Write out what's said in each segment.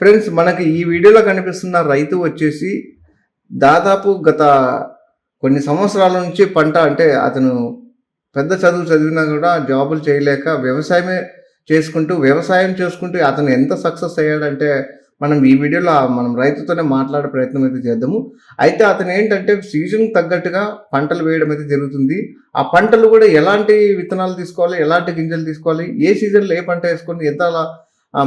Friends మనకి ఈ వీడియోలో కనిపిస్తున్న రైతు వచ్చేసి దాదాపు గత కొన్ని సంవత్సరాల నుంచి పంట అంటే అతను పెద్ద చదువు చదివినా కూడా జాబులు చేయలేక వ్యవసాయమే చేసుకుంటూ వ్యవసాయం చేసుకుంటూ అతను ఎంత సక్సెస్ అయ్యాడంటే మనం ఈ వీడియోలో మనం రైతుతోనే మాట్లాడే ప్రయత్నం అయితే చేద్దాము. అయితే అతను ఏంటంటే సీజన్కి తగ్గట్టుగా పంటలు వేయడం అయితే జరుగుతుంది. ఆ పంటలు కూడా ఎలాంటి విత్తనాలు తీసుకోవాలి ఎలాంటి గింజలు తీసుకోవాలి ఏ సీజన్లో ఏ పంట వేసుకొని ఎంత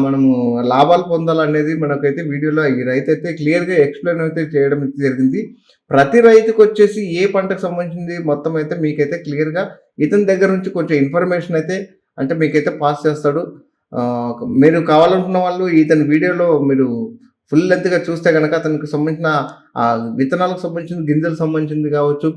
మనము లాభాలు పొందాలనేది మనకైతే వీడియోలో ఈ రైతు అయితే క్లియర్గా ఎక్స్ప్లెయిన్ అయితే చేయడం అయితే జరిగింది. ప్రతి రైతుకు వచ్చేసి ఏ పంటకు సంబంధించింది మొత్తం అయితే మీకైతే క్లియర్గా ఇతని దగ్గర నుంచి కొంచెం ఇన్ఫర్మేషన్ అయితే అంటే మీకైతే పాస్ చేస్తాడు. మీరు కావాలనుకున్న వాళ్ళు ఇతని వీడియోలో మీరు ఫుల్ లెంత్గా చూస్తే కనుక అతనికి సంబంధించిన ఆ విత్తనాలకు సంబంధించిన గింజలకు సంబంధించింది కావచ్చు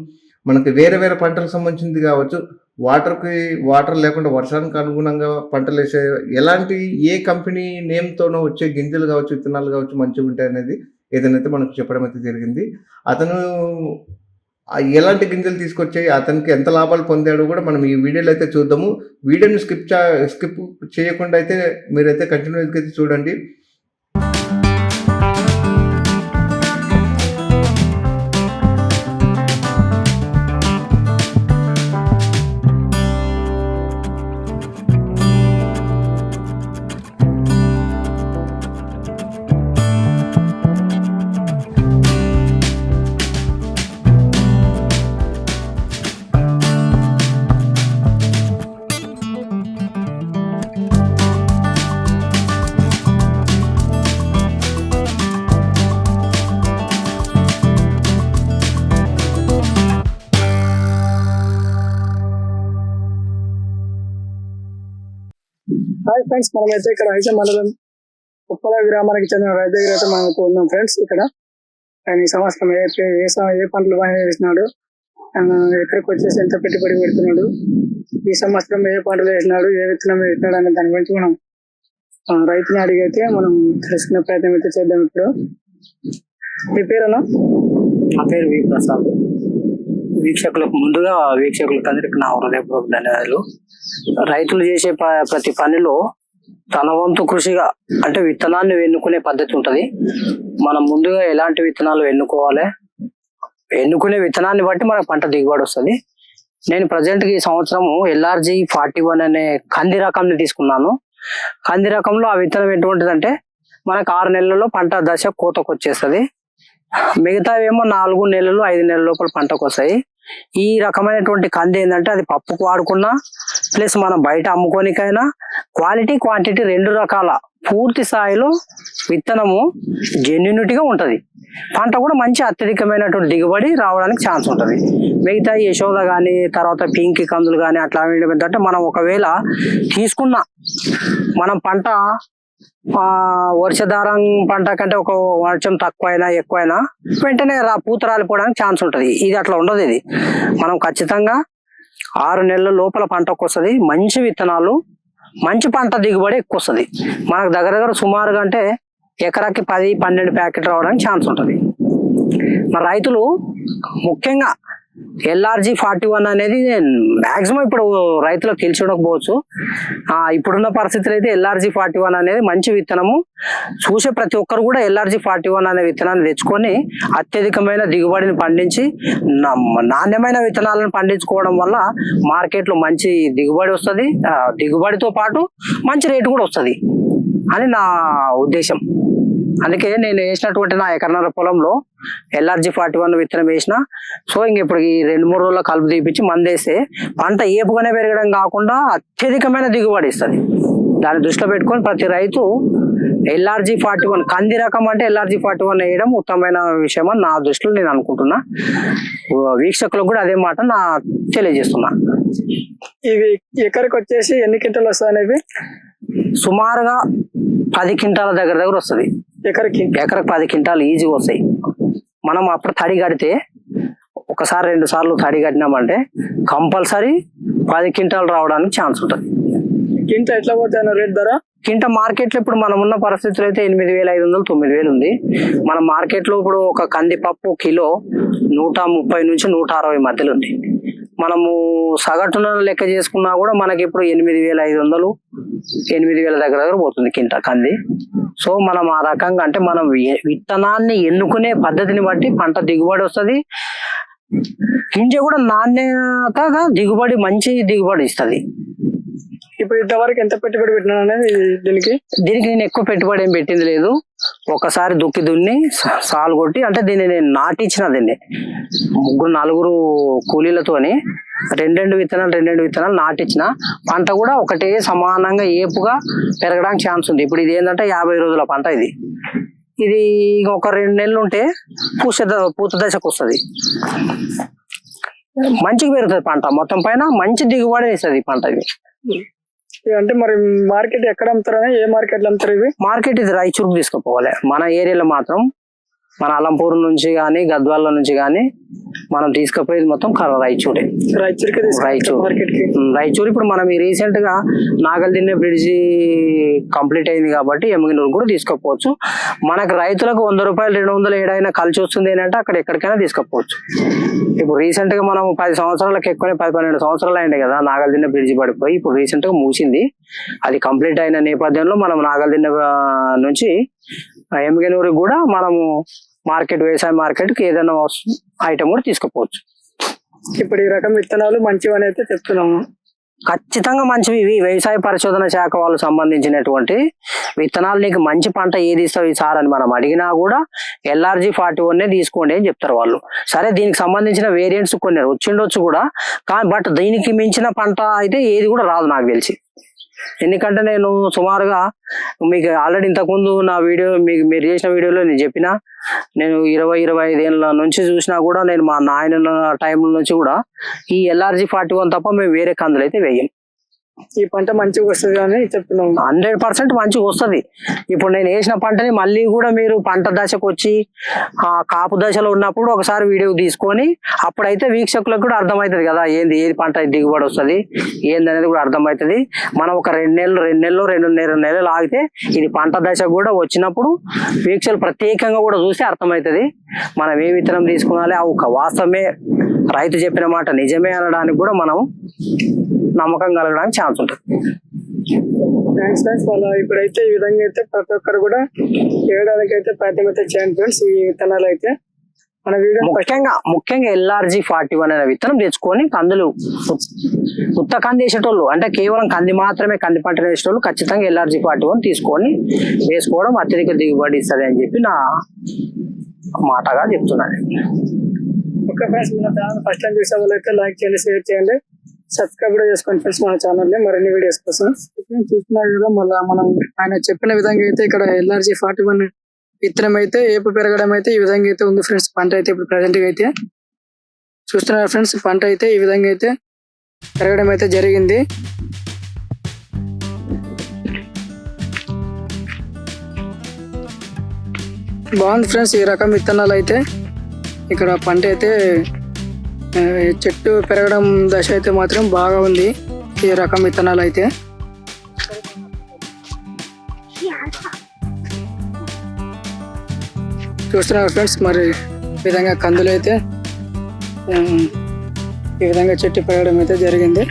మనకి వేరే వేరే పంటలకు సంబంధించింది కావచ్చు వాటర్కి వాటర్ లేకుండా వర్షానికి అనుగుణంగా పంటలు వేసే ఎలాంటి ఏ కంపెనీ నేమ్తోనో వచ్చే గింజలు కావచ్చు విత్తనాలు కావచ్చు మంచిగా ఉంటాయి అనేది ఏదైతే మనకు చెప్పడం అయితే జరిగింది. అతను ఎలాంటి గింజలు తీసుకొచ్చాయి అతనికి ఎంత లాభాలు పొందాడో కూడా మనం ఈ వీడియోలో అయితే చూద్దాము. వీడియోని స్కిప్ స్కిప్ చేయకుండా అయితే మీరైతే కంటిన్యూస్గా అయితే చూడండి. హాయ్ ఫ్రెండ్స్ మనమైతే ఇక్కడ అయితే మండలం ఉప్పల గ్రామానికి చెందిన రైతు దగ్గర అయితే మనం ఉన్నాం ఫ్రెండ్స్ ఇక్కడ. ఆయన ఈ సంవత్సరం ఏ ఏ ఏ పంటలు బాగా వేసినాడు. ఎక్కడికి వచ్చేసి ఎంత పెట్టుబడి పెడుతున్నాడు. ఈ సంవత్సరం ఏ పంటలు వేసినాడు ఏ విత్తనం వేసినాడు అనే దాని గురించి మనం ఆ, రైతుని అడిగి అయితే మనం తెలుసుకునే ప్రయత్నం అయితే చేద్దాం ఇప్పుడు. మీ పేరేనా నా పేరు వి ప్రసాద్. వీక్షకులకు ముందుగా వీక్షకులకు అందరికి నా హృదయపూర్వక ధన్యవాదాలు. రైతులు చేసే ప్రతి పనిలో తన వంతు కృషిగా అంటే విత్తనాన్ని ఎన్నుకునే పద్ధతి ఉంటది. మనం ముందుగా ఎలాంటి విత్తనాలు ఎన్నుకోవాలి? ఎన్నుకునే విత్తనాన్ని బట్టి మనకు పంట దిగుబడి వస్తుంది. నేను ప్రజెంట్ ఈ సంవత్సరము ఎల్ఆర్జి ఫార్టీ వన్ అనే కంది రకంని తీసుకున్నాను. కంది రకంలో ఆ విత్తనం ఎటువంటిదంటే మనకు ఆరు నెలల్లో పంట దశ కోతకు వచ్చేస్తుంది మిగతా ఏమో నాలుగు నెలలు ఐదు నెలల లోపల పంటకు వస్తాయి ఈ రకమైనటువంటి కంది ఏంటంటే అది పప్పుకు వాడుకున్నా ప్లస్ మనం బయట అమ్ముకోనికైనా క్వాలిటీ క్వాంటిటీ రెండు రకాల పూర్తి స్థాయిలో విత్తనము జెన్యునిటీగా ఉంటుంది. పంట కూడా మంచి అత్యధికమైనటువంటి దిగుబడి రావడానికి ఛాన్స్ ఉంటుంది. మిగతా యశోద కానీ తర్వాత పింక్ కందులు కానీ అట్లా ఏంటంటే మనం ఒకవేళ తీసుకున్న మనం పంట వర్షధారం పంట కంటే ఒక వర్షం తక్కువైనా ఎక్కువైనా వెంటనే రా పూత రాలిపోవడానికి ఛాన్స్ ఉంటుంది. ఇది అట్లా ఉండదు ఇది. మనం ఖచ్చితంగా ఆరు నెలల లోపల పంటకు వస్తుంది మంచి విత్తనాలు మంచి పంట దిగుబడి ఎక్కువ వస్తుంది మనకు దగ్గర దగ్గర సుమారుగా అంటే ఎకరాకి పది పన్నెండు ప్యాకెట్ రావడానికి ఛాన్స్ ఉంటుంది. మన రైతులు ముఖ్యంగా L R G forty one అనేది మాక్సిమం ఇప్పుడు రైతులకు తెలిసి ఉండకపోవచ్చు ఆ ఇప్పుడున్న పరిస్థితులు అయితే ఎల్ఆర్జీ ఫార్టీ వన్ అనేది మంచి విత్తనము. చూసే ప్రతి ఒక్కరు కూడా ఎల్ఆర్జీ ఫార్టీ వన్ అనే విత్తనాన్ని తెచ్చుకొని అత్యధికమైన దిగుబడిని పండించి నాణ్యమైన విత్తనాలను పండించుకోవడం వల్ల మార్కెట్లో మంచి దిగుబడి వస్తుంది. దిగుబడితో పాటు మంచి రేటు కూడా వస్తుంది. అని నా ఉద్దేశం. అందుకే నేను వేసినటువంటి నా ఎకరన్నర పొలంలో ఎల్ఆర్జి ఫార్టీ వన్ విత్తనం వేసిన సో ఇంక ఇప్పుడు ఈ రెండు మూడు రోజుల కలుపు తీపిచ్చి మందేస్తే పంట ఏపుగానే పెరగడం కాకుండా అత్యధికమైన దిగుబడి ఇస్తుంది. దాన్ని దృష్టిలో పెట్టుకొని ప్రతి రైతు ఎల్ఆర్జి ఫార్టీ వన్ కంది రకం అంటే ఎల్ఆర్జి ఫార్టీ వన్ వేయడం ఉత్తమమైన విషయం అని నా దృష్టిలో నేను అనుకుంటున్నా. వీక్షకులకు కూడా అదే మాట నా తెలియజేస్తున్నా. ఇవి ఎక్కడికి వచ్చేసి ఎన్ని క్వింటలు వస్తాయి అనేవి? సుమారుగా పది క్వింటాల దగ్గర దగ్గర వస్తుంది. ఎకరికి ఎకరకు పది క్వింటాలు ఈజీగా వస్తాయి. మనం అప్పుడు తడి కడితే ఒకసారి రెండు సార్లు తడి కట్టినామంటే కంపల్సరీ పది క్వింటాలు రావడానికి ఛాన్స్ ఉంటుంది. కింట ఎట్లా పోతాయి రేట్ ధర? కింట మార్కెట్లో ఇప్పుడు మనం ఉన్న పరిస్థితులు అయితే ఎనిమిది వేల ఐదు వందలు తొమ్మిది వేలు ఉంది. మన మార్కెట్లో ఇప్పుడు ఒక కందిపప్పు కిలో నూట ముప్పై నుంచి నూట అరవై మధ్యలో ఉంది. మనము సగటున లెక్క చేసుకున్నా కూడా మనకి ఇప్పుడు ఎనిమిది వేల ఐదు వందలు ఎనిమిది వేల దగ్గర దగ్గర పోతుంది కింట కంది. సో మనం ఆ రకంగా అంటే మనం విత్తనాన్ని ఎన్నుకునే పద్ధతిని బట్టి పంట దిగుబడి వస్తుంది. గింజ కూడా నాణ్యతగా దిగుబడి మంచి దిగుబడి ఇస్తుంది. ఇప్పుడు ఇంతవరకు ఎంత పెట్టుబడి పెట్టినా అనేది దీనికి? దీనికి నేను ఎక్కువ పెట్టుబడి ఏం పెట్టింది లేదు. ఒకసారి దుక్కి దున్ని సాలు కొట్టి అంటే దీన్ని నేను నాటించిన దీన్ని. ముగ్గురు నలుగురు కూలీలతోని రెండెండు విత్తనాలు రెండెండు విత్తనాలు నాటించిన పంట కూడా ఒకటే సమానంగా ఏపుగా పెరగడానికి ఛాన్స్ ఉంది. ఇప్పుడు ఇది ఏంటంటే యాభై రోజుల పంట ఇది. ఇది ఒక రెండు నెలలు ఉంటే పూస పూత దశకు వస్తుంది. మంచిగా పెరుగుతుంది పంట. మొత్తం పైన మంచి దిగుబడి ఇస్తుంది పంట ఇది. అంటే మరి మార్కెట్ ఎక్కడ అమ్ముతారని ఏ మార్కెట్లో అమ్ముతారు ఇవి? మార్కెట్ ఇది రాయచూరుకు తీసుకుపోవాలి. మన ఏరియాలో మాత్రం మన అలంపూర్ నుంచి కానీ గద్వాల నుంచి కానీ మనం తీసుకుపోయేది మొత్తం రాయచూరే. రాయచూరు. రాయచూరు. ఇప్పుడు మనం ఈ రీసెంట్గా నాగల్దిన్నె బ్రిడ్జి కంప్లీట్ అయింది కాబట్టి ఎమ్మగినూరు కూడా తీసుకుపోవచ్చు. మనకు రైతులకు వంద రూపాయలు రెండు వందలు ఏడైనా కలిసి వస్తుంది ఏంటంటే అక్కడ ఎక్కడికైనా తీసుకుపోవచ్చు. ఇప్పుడు రీసెంట్గా మనం పది సంవత్సరాలకు ఎక్కువనే పది పన్నెండు సంవత్సరాలు అయింది కదా నాగల్దిన్నె బ్రిడ్జి పడిపోయి ఇప్పుడు రీసెంట్గా మూసింది. అది కంప్లీట్ అయిన నేపథ్యంలో మనం నాగల్దిన్నె నుంచి ఎమ్మగినూరుకి కూడా మనము మార్కెట్ వ్యవసాయ మార్కెట్కి ఏదైనా ఐటమ్ కూడా తీసుకుపోవచ్చు. ఇప్పుడు ఈ రకం విత్తనాలు మంచివని అయితే చెప్తున్నాము. ఖచ్చితంగా మంచివి. ఇవి వ్యవసాయ పరిశోధన శాఖ వాళ్ళు సంబంధించినటువంటి విత్తనాలు. నీకు మంచి పంట ఏది ఇస్తావు సార్ అని మనం అడిగినా కూడా ఎల్ఆర్జీ ఫార్టీ వన్ తీసుకోండి అని చెప్తారు వాళ్ళు. సరే దీనికి సంబంధించిన వేరియంట్స్ కొన్ని వచ్చిండొచ్చు కూడా. కానీ బట్ దీనికి మించిన పంట అయితే ఏది కూడా రాదు నాకు తెలిసి. ఎందుకంటే నేను సుమారుగా మీకు ఆల్రెడీ ఇంతకుముందు నా వీడియో మీకు మీరు చేసిన వీడియోలో నేను చెప్పిన నేను ఇరవై ఇరవై ఐదేళ్ళ నుంచి చూసినా కూడా నేను మా నాయన టైం నుంచి కూడా ఈ ఎల్ఆర్జీ ఫార్టీ వన్ తప్ప మేము వేరే కందులు అయితే వేయం. ఈ పంట మంచిగా వస్తుంది అని చెప్తున్నాం హండ్రెడ్ పర్సెంట్ మంచిగా వస్తుంది. ఇప్పుడు నేను వేసిన పంటని మళ్ళీ కూడా మీరు పంట దశకు వచ్చి ఆ కాపు దశలో ఉన్నప్పుడు ఒకసారి వీడియో తీసుకొని అప్పుడైతే వీక్షకులకు కూడా అర్థమవుతుంది కదా ఏంది ఏది పంట దిగుబడి వస్తుంది ఏంది అనేది కూడా అర్థమవుతుంది. మనం ఒక రెండు నెలలు రెండు నెలలు రెండు నెలలు నెలలు ఆగితే ఇది పంట దశ కూడా వచ్చినప్పుడు వీక్షలు ప్రత్యేకంగా కూడా చూస్తే అర్థమవుతుంది. మనం ఏ విత్తనం తీసుకున్నాలి ఆ ఒక వాస్తవమే రైతు చెప్పిన మాట నిజమే అనడానికి కూడా మనం నమ్మకం కలగడానికి ఛాన్స్ ఉంటుంది. థ్యాంక్స్ వాళ్ళ ఇప్పుడైతే ఈ విధంగా అయితే ప్రతి ఒక్కరు కూడా చేయడానికి అయితే ప్రయత్నం అయితే చేయండి ఫ్రెండ్స్ ఈ విత్తనాలు అయితే. మన వీడియో ముఖ్యంగా ముఖ్యంగా ఎల్ఆర్జీ ఫార్టీ వన్ అనే విత్తనం తెచ్చుకొని కందులు ఉత్- ఉత్త కంది వేసేటోళ్ళు అంటే కేవలం కంది మాత్రమే కంది పంట వేసేటోళ్ళు ఖచ్చితంగా ఎల్ఆర్జీ ఫార్టీ వన్ తీసుకొని వేసుకోవడం అత్యధిక దిగుబడి ఇస్తుంది అని చెప్పి నా మాటగా చెప్తున్నాను. ఓకే ఫ్రెండ్స్ మన ఛానల్ ఫస్ట్ టైం చూసే వాళ్ళు అయితే లైక్ చేయండి షేర్ చేయండి. సబ్స్క్రైబ్ కూడా చేసుకోండి ఫ్రెండ్స్ మన ఛానల్ని. మరిన్ని వీడియోస్ కోసం. ఇప్పుడు చూస్తున్నారు కదా మళ్ళీ మనం ఆయన చెప్పిన విధంగా అయితే ఇక్కడ ఎల్ఆర్జీ ఫార్టీ వన్ విత్తనం అయితే ఏపు పెరగడం అయితే ఈ విధంగా అయితే ఉంది ఫ్రెండ్స్ పంట అయితే ఇప్పుడు ప్రజెంట్గా అయితే. చూస్తున్నారు ఫ్రెండ్స్ పంట అయితే ఈ విధంగా అయితే పెరగడం అయితే జరిగింది. బాగుంది ఫ్రెండ్స్ ఈ రకం విత్తనాలు అయితే. ఇక్కడ పంట అయితే చెట్టు పెరగడం దశ అయితే మాత్రం బాగా ఉంది. ఈ రకం విత్తనాలు అయితే. చూస్తున్నారు ఫ్రెండ్స్? మరి విధంగా కందులు అయితే ఈ విధంగా చెట్టు పెరగడం అయితే జరిగింది.